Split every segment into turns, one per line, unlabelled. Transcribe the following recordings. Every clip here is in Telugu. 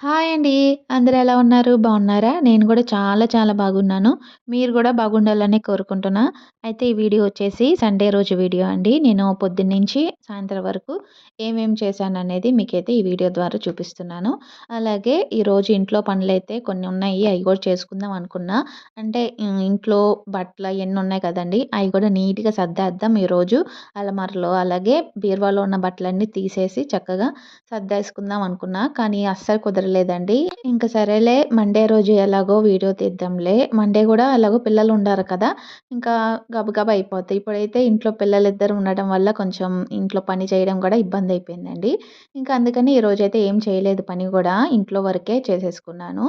హాయ్ అండి. అందరూ ఎలా ఉన్నారు? బాగున్నారా? నేను కూడా చాలా చాలా బాగున్నాను. మీరు కూడా బాగుండాలని కోరుకుంటున్నా. అయితే ఈ వీడియో వచ్చేసి సండే రోజు వీడియో అండి. నేను పొద్దున్నుంచి సాయంత్రం వరకు ఏమేం చేశాననేది మీకైతే ఈ వీడియో ద్వారా చూపిస్తున్నాను. అలాగే ఈరోజు ఇంట్లో పనులైతే కొన్ని ఉన్నాయి. అవి కూడా చేసుకుందాం అనుకున్నా. అంటే ఇంట్లో బట్టలు అవన్నీ ఉన్నాయి కదండి అవి కూడా నీట్‌గా సర్దేద్దాం ఈరోజు అలమారలో. అలాగే బీరువాలో ఉన్న బట్టలన్నీ తీసేసి చక్కగా సర్దేసుకుందాం అనుకున్నా. కానీ అస్సలు కుదరలేదండి. ఇంకా సరేలే మండే రోజు ఎలాగో వీడియో తీద్దాంలే. మండే కూడా ఎలాగో పిల్లలు ఉండారు కదా! ఇంకా గబగబా అయిపోతాయి ఇప్పుడైతే ఇంట్లో పిల్లలు ఇద్దరు ఉండడం వల్ల కొంచెం ఇంట్లో పని చేయడం కూడా ఇబ్బంది అయిపోయిందండి ఇంకా అందుకని ఈరోజైతే ఏం చేయలేదు పని కూడా. ఇంట్లో వరకే చేసేసుకున్నాను.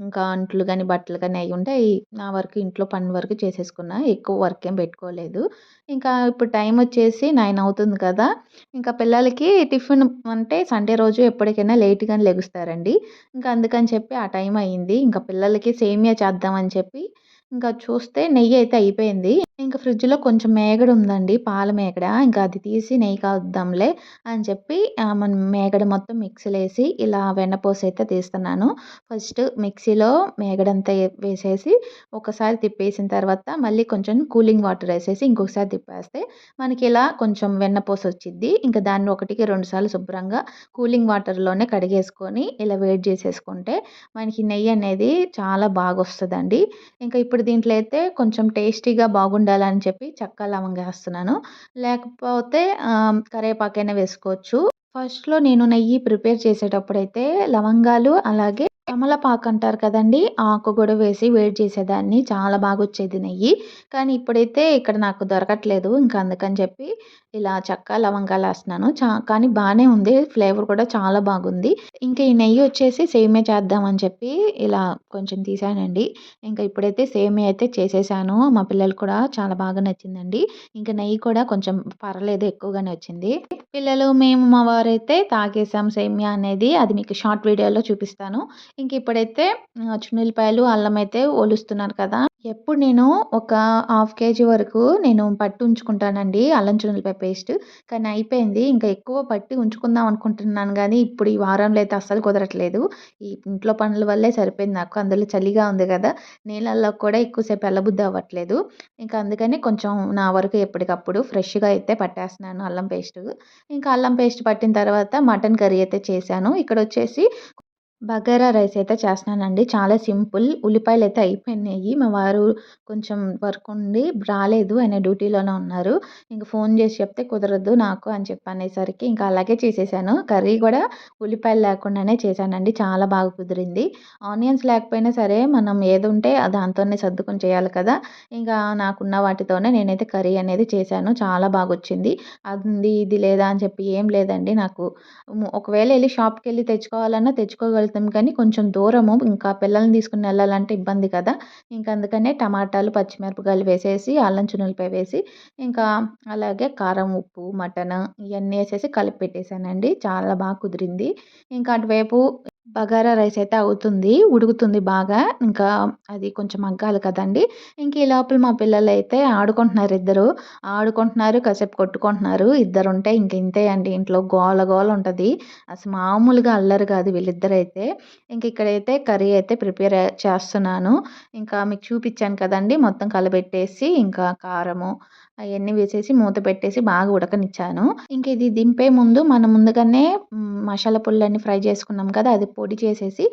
ఇంకా అంట్లు కానీ బట్టలు కానీ అయి ఉంటే నా వరకు ఇంట్లో పని వరకు చేసేసుకున్నా. ఎక్కువ వర్క్ ఏం పెట్టుకోలేదు. ఇంకా ఇప్పుడు టైం వచ్చేసి నైన్ అవుతుంది కదా! ఇంకా పిల్లలకి టిఫిన్ అంటే సండే రోజు ఎప్పటికైనా లేట్‌గానే లెగుస్తారండి. ఇంకా అందుకని చెప్పి ఆ టైం అయింది. ఇంకా పిల్లలకి సేమియా చేద్దామని చెప్పి ఇంకా చూస్తే నెయ్యి అయితే అయిపోయింది. ఇంక ఫ్రిడ్జ్‌లో కొంచెం మేగడ ఉందండి. పాల మేగడ. ఇంకా అది తీసి నెయ్యి కాద్దాంలే అని చెప్పి మన మనం మేగడ మొత్తం మిక్సీలో వేసి ఇలా వెన్నపోసి అయితే తీస్తున్నాను. ఫస్ట్ మిక్సీలో మేగడంతా వేసేసి ఒకసారి తిప్పేసిన తర్వాత మళ్ళీ కొంచెం కూలింగ్ వాటర్ వేసేసి ఇంకొకసారి తిప్పేస్తే మనకి ఇలా కొంచెం వెన్నపోసి వచ్చిద్ది. ఇంకా దాన్ని ఒకటికి రెండుసార్లు శుభ్రంగా కూలింగ్ వాటర్‌లోనే కడిగేసుకొని ఇలా వేడి చేసేసుకుంటే మనకి నెయ్యి అనేది చాలా బాగా వస్తుందండి ఇంకా ఇప్పుడు దీంట్లో అయితే కొంచెం టేస్టీగా ఉండాలని చెప్పి చక్క లవంగా వేస్తున్నాను లేకపోతే కరేపాకైనా వేసుకోవచ్చు. ఫస్ట్‌లో నేను నెయ్యి ప్రిపేర్ చేసేటప్పుడైతే లవంగాలు అలాగే కమలపాకు అంటారు కదండీ! ఆకు కూడా వేసి వేడి చేసేదాన్ని. చాలా బాగా వచ్చేది నెయ్యి. కానీ ఇప్పుడైతే ఇక్కడ నాకు దొరకట్లేదు. ఇంకా అందుకని చెప్పి ఇలా చెక్క, లవంగాలేస్తున్నాను. చా కానీ బాగానే ఉంది. ఫ్లేవర్ కూడా చాలా బాగుంది. ఇంకా ఈ నెయ్యి వచ్చేసి సేమే చేద్దామని చెప్పి ఇలా కొంచెం తీసానండి. ఇంకా ఇప్పుడైతే సేమే అయితే చేసేసాను. మా పిల్లలు కూడా చాలా బాగా నచ్చిందండి. ఇంకా నెయ్యి కూడా కొంచెం పర్లేదు ఎక్కువగానే వచ్చింది. పిల్లలు, మేము, మా వారైతే తాగేసాం సేమియా అనేది. అది మీకు షార్ట్ వీడియోలో చూపిస్తాను. ఇంక ఇప్పుడైతే ఆహ్, అల్లం అయితే ఒలుస్తున్నారు కదా! ఎప్పుడు నేను ఒక హాఫ్ కేజీ వరకు నేను పట్టి ఉంచుకుంటానండి అల్లం చున్నుల్లిపాయ పేస్ట్. కానీ అయిపోయింది. ఇంకా ఎక్కువ పట్టి ఉంచుకుందాం అనుకుంటున్నాను కానీ ఇప్పుడు ఈ వారంలో అయితే అస్సలు కుదరట్లేదు. ఈ ఇంట్లో పనుల వల్లే సరిపోయింది నాకు. అందులో చలిగా ఉంది కదా! నీళ్ళల్లో కూడా ఎక్కువసేపు ఎళ్ళబుద్ధి అవ్వట్లేదు. ఇంకా అందుకని కొంచెం నా వరకు ఎప్పటికప్పుడు ఫ్రెష్‌గా అయితే పట్టేస్తున్నాను అల్లం పేస్ట్ ఇంకా అల్లం పేస్ట్ పట్టిన తర్వాత మటన్ కర్రీ అయితే చేశాను. ఇక్కడ వచ్చేసి బగారా రైస్ అయితే చేస్తున్నానండి. చాలా సింపుల్. ఉల్లిపాయలు అయితే అయిపోయినాయి. మా వారు కొంచెం వర్క్ ఉండి రాలేదు. ఆయన డ్యూటీలోనే ఉన్నారు. ఇంక ఫోన్ చేసి చెప్తే కుదరదు నాకు అని చెప్పనేసరికి ఇంకా అలాగే చేసేసాను. కర్రీ కూడా ఉల్లిపాయలు లేకుండానే చేశానండి. చాలా బాగా కుదిరింది. ఆనియన్స్ లేకపోయినా సరే మనం ఏది ఉంటే దాంతోనే సర్దుకొని చేయాలి కదా! ఇంకా నాకున్న వాటితోనే నేనైతే కర్రీ అనేది చేశాను. చాలా బాగా వచ్చింది అది ఇది లేదా అని చెప్పి ఏం లేదండి నాకు. ఒకవేళ వెళ్ళి షాప్కి వెళ్ళి తెచ్చుకోవాలన్నా వెళ్తాం కానీ కొంచెం దూరము. ఇంకా పిల్లల్ని తీసుకుని వెళ్ళాలంటే ఇబ్బంది కదా! ఇంకా అందుకనే టమాటాలు, పచ్చిమిరపకాయలు వేసేసి, అల్లం చున్నులపై వేసి, ఇంకా అలాగే కారం, ఉప్పు, మటన్ ఇవన్నీ వేసేసి కలిపి పెట్టేసానండి. చాలా బాగా కుదిరింది. ఇంకా అటువైపు బగారా రైస్ అయితే అవుతుంది. ఉడుకుతుంది బాగా. ఇంకా అది కొంచెం మగ్గాలి కదండి ఇంక ఈ లోపల మా పిల్లలు అయితే ఆడుకుంటున్నారు ఇద్దరు. ఆడుకుంటున్నారు, కాసేపు కొట్టుకుంటున్నారు. ఇద్దరు ఉంటే ఇంక ఇంతే అండి ఇంట్లో గోల గోల ఉంటుంది అసలు మామూలుగా అల్లరు కాదు వీళ్ళిద్దరైతే. ఇంక ఇక్కడైతే కర్రీ అయితే ప్రిపేర్ చేస్తున్నాను. ఇంకా మీకు చూపించాను కదండి మొత్తం కలబెట్టేసి ఇంకా కారము అవన్నీ వేసేసి మూత పెట్టేసి బాగా ఉడకనిచ్చాను. ఇంక ఇది దింపే ముందు మనం ముందుగానే మసాలా పుల్లన్నీ ఫ్రై చేసుకున్నాం కదా! అది పొడి చేసేసి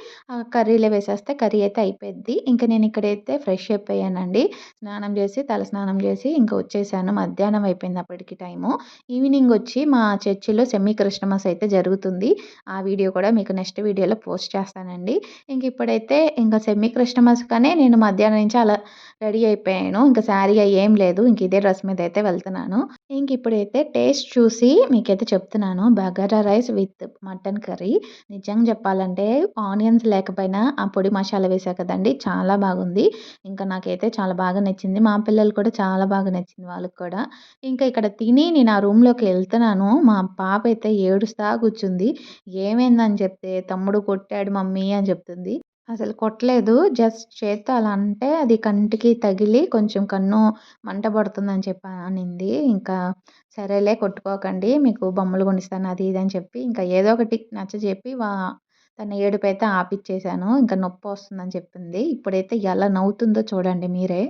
కర్రీలో వేసేస్తే కర్రీ అయితే అయిపోద్ది. ఇంక నేను ఇక్కడైతే ఫ్రెష్ అయిపోయానండి. స్నానం చేసి, తల స్నానం చేసి ఇంకా వచ్చేసాను. మధ్యాహ్నం అయిపోయింది అప్పటికి టైము. ఈవినింగ్ వచ్చి మా చర్చిలో సెమీ క్రిస్టమస్ అయితే జరుగుతుంది. ఆ వీడియో కూడా మీకు నెక్స్ట్ వీడియోలో పోస్ట్ చేస్తానండి. ఇంక ఇప్పుడైతే ఇంకా సెమీ క్రిస్టమస్ కానీ నేను మధ్యాహ్నం నుంచి అలా రెడీ అయిపోయాను. ఇంకా శారీ ఏం లేదు. ఇంక ఇదే డ్రెస్ మీద అయితే వెళ్తున్నాను. ఇంక ఇప్పుడైతే టేస్ట్ చూసి మీకైతే చెప్తున్నాను. Bagara rice with mutton curry. నిజంగా చెప్పాలంటే ఆనియన్స్ లేకపోయినా ఆ పొడి మసాలా వేశా కదండీ! చాలా బాగుంది. ఇంకా నాకైతే చాలా బాగా నచ్చింది. మా పిల్లలు కూడా చాలా బాగా నచ్చింది వాళ్ళకి కూడా. ఇంకా ఇక్కడ తిని నేను ఆ రూమ్‌లోకి వెళ్తున్నాను మా పాప అయితే ఏడుస్తా కూర్చుంది. ఏమైందని చెప్తే తమ్ముడు కొట్టాడు మమ్మీ అని చెప్తుంది. అసలు కొట్టలేదు. జస్ట్ చేత్తో అలా అంటే అది కంటికి తగిలి కొంచెం కన్ను మంట పడుతుందని చెప్పి అనింది. ఇంకా సరేలే కొట్టుకోకండి. మీకు బొమ్మలు కొనిస్తాను అది ఇది అని చెప్పి ఇంకా ఏదో ఒకటి నచ్చ చెప్పి వా తన ఏడుపు అయితే ఆపిచ్చేసాను. నొప్పి వస్తుందని చెప్పింది. ఇప్పుడైతే ఎలా నవ్వుతుందో చూడండి మీరే.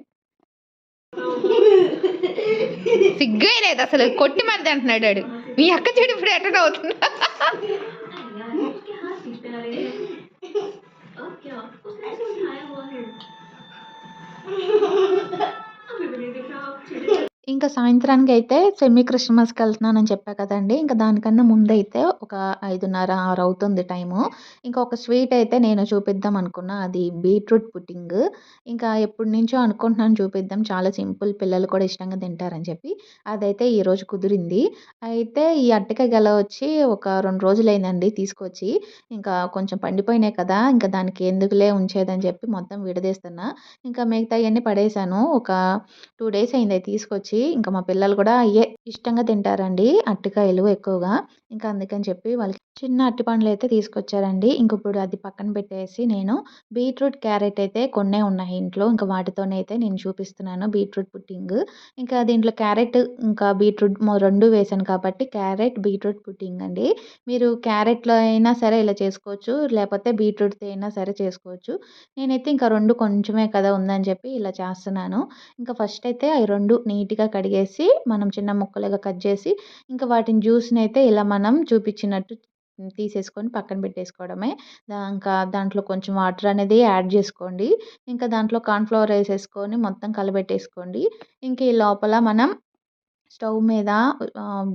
సిగ్గే అసలు కొట్టి మరి అంటున్నాడు మీ అక్క చెడు ఇప్పుడు 对对对就是他就是 ఇంకా సాయంత్రానికి అయితే సెమీ క్రిస్మస్‌కెళ్తున్నానని చెప్పా కదండీ! ఇంకా దానికన్నా ముందైతే ఒక 5:30, 6 అవుతుంది టైము. ఇంకా ఒక స్వీట్ అయితే నేను చూపిద్దాం అనుకున్నా. అది బీట్రూట్ పుట్టింగ్ ఇంకా ఎప్పటినుంచో అనుకుంటున్నాను చూపిద్దాం. చాలా సింపుల్ పిల్లలు కూడా ఇష్టంగా తింటారని చెప్పి. అదైతే ఈరోజు కుదిరింది. అయితే ఈ అట్టక గెల వచ్చి ఒక 2 రోజులైందండి తీసుకొచ్చి. ఇంకా కొంచెం పండిపోయినాయి కదా! ఇంకా దానికి ఎందుకులే ఉంచేదని చెప్పి మొత్తం విడదీస్తున్నా. ఇంకా మిగతాయన్నీ పడేశాను. ఒక టూ డేస్ అయింది తీసుకొచ్చి వచ్చి ఇంకా మా పిల్లలు కూడా అయ్యే ఇష్టంగా తింటారండి అరటికాయలు ఎక్కువగా. ఇంకా అందుకని చెప్పి వాళ్ళకి చిన్న అరటిపండ్లయితే తీసుకొచ్చారండి. ఇంక ఇప్పుడు అది పక్కన పెట్టేసి నేను బీట్రూట్, క్యారెట్ అయితే కొన్నే ఉన్నాయి ఇంట్లో. ఇంకా వాటితోనే అయితే నేను చూపిస్తున్నాను బీట్రూట్ పుట్టింగ్ ఇంకా దీంట్లో క్యారెట్ ఇంకా బీట్రూట్ రెండు వేసాను కాబట్టి క్యారెట్, బీట్రూట్ పుట్టింగ్ అండి. మీరు క్యారెట్‌లో అయినా సరే ఇలా చేసుకోవచ్చు. లేకపోతే బీట్రూట్‌తో అయినా సరే చేసుకోవచ్చు. నేనైతే ఇంకా రెండు కొంచెమే కదా ఉందని చెప్పి ఇలా చేస్తున్నాను. ఇంకా ఫస్ట్ అయితే అవి రెండు నీట్‌గా కడిగేసి మనం చిన్న ముక్కలుగా కట్ చేసి ఇంకా వాటిని జ్యూస్ని అయితే ఇలా మనం చూపించినట్టు తీసేసుకొని పక్కన పెట్టేసుకోవడమే. దా ఇంకా దాంట్లో కొంచెం వాటర్ అనేది యాడ్ చేసుకోండి. ఇంకా దాంట్లో కార్న్ఫ్లవర్ వేసేసుకొని మొత్తం కలబెట్టేసుకోండి. ఇంకా ఈ లోపల మనం స్టవ్ మీద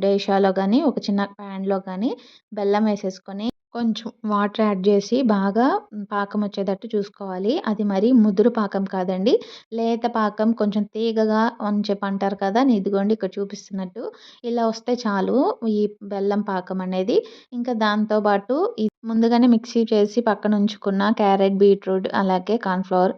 డేషాలో కానీ ఒక చిన్న ప్యాన్‌లో కానీ బెల్లం వేసేసుకొని కొంచెం వాటర్ యాడ్ చేసి బాగా పాకం వచ్చేటట్టు చూసుకోవాలి. అది మరి ముదురు పాకం కాదండి. లేత పాకం కొంచెం తీగగా అని చెప్పి అంటారు కదా! ఇదిగోండి ఇక్కడ చూపిస్తున్నట్టు. ఇలా వస్తే చాలు ఈ బెల్లం పాకం అనేది. ఇంకా దాంతో పాటు ముందుగానే మిక్సీ చేసి పక్కన ఉంచుకున్న క్యారెట్, బీట్రూట్ అలాగే కార్న్ఫ్లవర్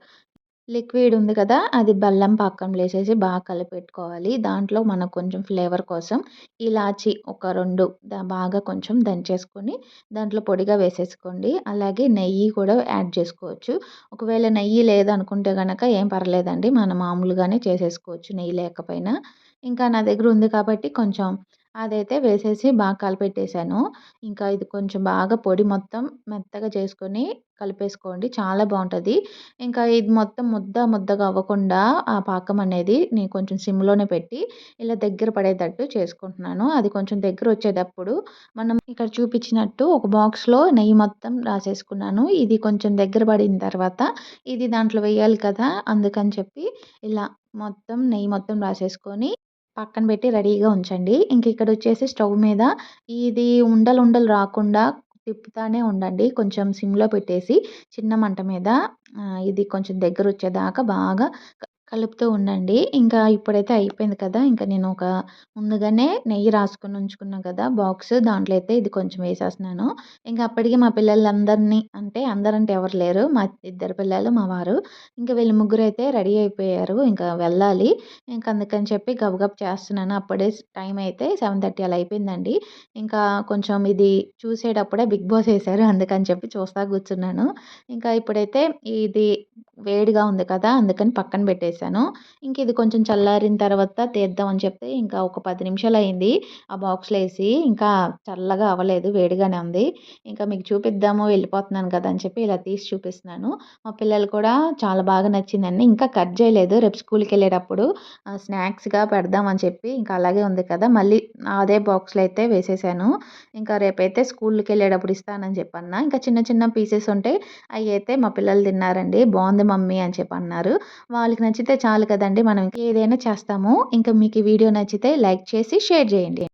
లిక్విడ్ ఉంది కదా! అది బెల్లం పాకంలో వేసేసి బాగా కలిపెట్టుకోవాలి. దాంట్లో మనకు కొంచెం ఫ్లేవర్ కోసం ఇలాచి ఒక రెండు బాగా కొంచెం దంచేసుకొని దాంట్లో పొడిగా వేసేసుకోండి. అలాగే నెయ్యి కూడా యాడ్ చేసుకోవచ్చు. ఒకవేళ నెయ్యి లేదనుకుంటే కనుక ఏం పర్లేదండి. మనం మామూలుగానే చేసేసుకోవచ్చు నెయ్యి లేకపోయినా. ఇంకా నా దగ్గర ఉంది కాబట్టి కొంచెం అదైతే వేసేసి బాగా కలిపెట్టేశాను ఇంకా ఇది కొంచెం బాగా పొడి మొత్తం మెత్తగా చేసుకొని కలిపేసుకోండి. చాలా బాగుంటుంది ఇంకా ఇది మొత్తం ముద్ద ముద్దగా అవ్వకుండా ఆ పాకం అనేది నేను కొంచెం సిమ్‌లోనే పెట్టి ఇలా దగ్గర పడేటట్టు చేసుకుంటున్నాను. అది కొంచెం దగ్గర వచ్చేటప్పుడు మనం ఇక్కడ చూపించినట్టు ఒక బాక్స్‌లో నెయ్యి మొత్తం రాసేసుకున్నాను. ఇది కొంచెం దగ్గర పడిన తర్వాత ఇది దాంట్లో వేయాలి కదా! అందుకని చెప్పి ఇలా మొత్తం నెయ్యి మొత్తం రాసేసుకొని పక్కన పెట్టి రెడీగా ఉంచండి. ఇంక ఇక్కడొచ్చేసి స్టవ్ మీద ఇది ఉండలు ఉండలు రాకుండా తిప్పుతానే ఉండండి. కొంచెం సిమ్‌లో పెట్టేసి చిన్న మంట మీద ఇది కొంచెం దగ్గర వచ్చేదాకా బాగా కలుపుతూ ఉండండి. ఇంకా ఇప్పుడైతే అయిపోయింది కదా! ఇంకా నేను ఒక ముందుగానే నెయ్యి రాసుకొని ఉంచుకున్నాను కదా! బాక్స్ దాంట్లో అయితే ఇది కొంచెం వేసేస్తున్నాను. ఇంకా అప్పటికి మా పిల్లలందరిని అంటే అందరంటే ఎవరు లేరు. మా ఇద్దరు పిల్లలు, మా వారు. ఇంకా వీళ్ళు ముగ్గురైతే రెడీ అయిపోయారు. ఇంకా వెళ్ళాలి. ఇంకా అందుకని చెప్పి గబగబ్ చేస్తున్నాను. అప్పుడే టైం అయితే 7:30 అలా అయిపోయిందండి. ఇంకా కొంచెం ఇది చూసేటప్పుడే బిగ్ బాస్ వేశారు అందుకని చెప్పి చూస్తా కూర్చున్నాను. ఇంకా ఇప్పుడైతే ఇది వేడిగా ఉంది కదా! అందుకని పక్కన పెట్టేసాను. ఇంక ఇది కొంచెం చల్లారిన తర్వాత తీద్దాం అని చెప్తే ఇంకా ఒక పది నిమిషాలు అయింది ఆ బాక్స్‌లో వేసి ఇంకా చల్లగా అవ్వలేదు. వేడిగానే ఉంది. ఇంకా మీకు చూపిద్దాము వెళ్ళిపోతున్నాను కదా! అని చెప్పి ఇలా తీసి చూపిస్తున్నాను. మా పిల్లలు కూడా చాలా బాగా నచ్చిందండి. ఇంకా కట్ చేయలేదు. రేపు స్కూల్కి వెళ్ళేటప్పుడు స్నాక్స్‌గా పెడదాం అని చెప్పి ఇంకా అలాగే ఉంది కదా! మళ్ళీ అదే బాక్స్‌లో అయితే వేసేసాను. ఇంకా రేపైతే స్కూల్‌కెళ్ళేటప్పుడు ఇస్తానని చెప్పన్నా ఇంకా చిన్న చిన్న పీసెస్ ఉంటే అయితే మా పిల్లలు తిన్నారండి. బాగుంది మమ్మీ అని చెప్పి అన్నారు. వాళ్ళకి నచ్చితే చాలు కదండి మనం ఏదైనా చేస్తాము. ఇంకా మీకు వీడియో నచ్చితే లైక్ చేసి షేర్ చేయండి.